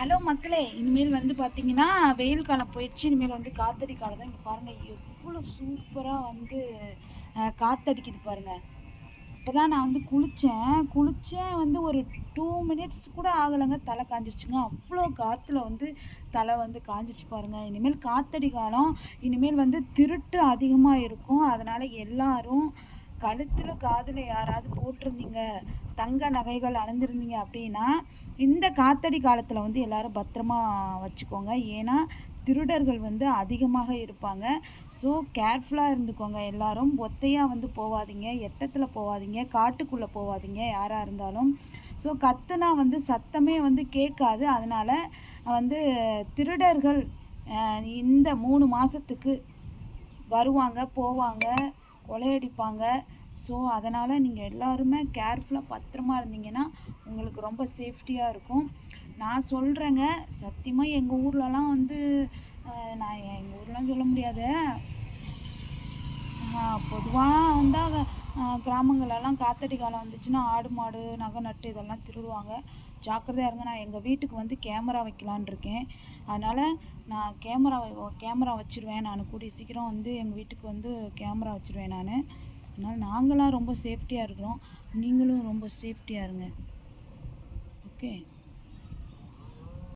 Hello மக்களே இனிமேல் வந்து பார்த்தீங்கன்னா வெயில் காலம் போயிடுச்சு. இனிமேல் வந்து காத்தடி காலம் தான் இங்கே பாருங்கள் எவ்வளோ சூப்பராக வந்து காத்தடிக்குது பாருங்கள் இப்போ தான் நான் வந்து குளித்தேன் குளித்தேன் வந்து ஒரு டூ மினிட்ஸ் கூட ஆகலைங்க. தலை காஞ்சிருச்சுங்க. அவ்வளோ காற்றுல வந்து தலை வந்து காஞ்சிருச்சு பாருங்கள் இனிமேல் காத்தடி காலம். இனிமேல் வந்து திருட்டு அதிகமாக இருக்கும். அதனால் எல்லாரும் கழுத்தில் காதில் யாராவது போட்டிருந்தீங்க. தங்க நகைகள் அணிந்திருந்தீங்க அப்படின்னா இந்த காத்தடி காலத்தில் வந்து எல்லாரும் பத்திரமா வச்சுக்கோங்க. ஏன்னா திருடர்கள் வந்து அதிகமாக இருப்பாங்க. ஸோ கேர்ஃபுல்லாக இருந்துக்கோங்க எல்லாரும். ஒத்தையாக வந்து போகாதீங்க எட்டத்தில் போகாதீங்க காட்டுக்குள்ளே போகாதீங்க யாராக இருந்தாலும். ஸோ கத்துனா வந்து சத்தமே வந்து கேட்காது. அதனால் வந்து திருடர்கள் இந்த மூணு மாதத்துக்கு வருவாங்க போவாங்க கொலையடிப்பாங்க. ஸோ அதனால் நீங்கள் எல்லாருமே கேர்ஃபுல்லாக பத்திரமா இருந்தீங்கன்னா உங்களுக்கு ரொம்ப சேஃப்டியாக இருக்கும். நான் சொல்கிறேங்க சத்தியமாக எங்கள் ஊர்லலாம் வந்து நான் எங்கள் ஊர்லாம் சொல்ல முடியாது. பொதுவாக வந்து கிராமங்களெல்லாம் காத்தடி காலம் வந்துச்சுன்னா ஆடு மாடு நகை நட்டு இதெல்லாம் திருடுவாங்க. ஜாக்கிரதையாக இருங்க நான் எங்கள் வீட்டுக்கு வந்து கேமரா வைக்கலான்னு இருக்கேன். அதனால் நான் கேமரா கேமரா வச்சுருவேன். நான் கூடிய சீக்கிரம் வந்து எங்கள் வீட்டுக்கு வந்து கேமரா வச்சுருவேன் நான். அதனால் நாங்களாம் ரொம்ப சேஃப்டியாக இருக்கிறோம். நீங்களும் ரொம்ப சேஃப்டியாக இருங்க. ஓகே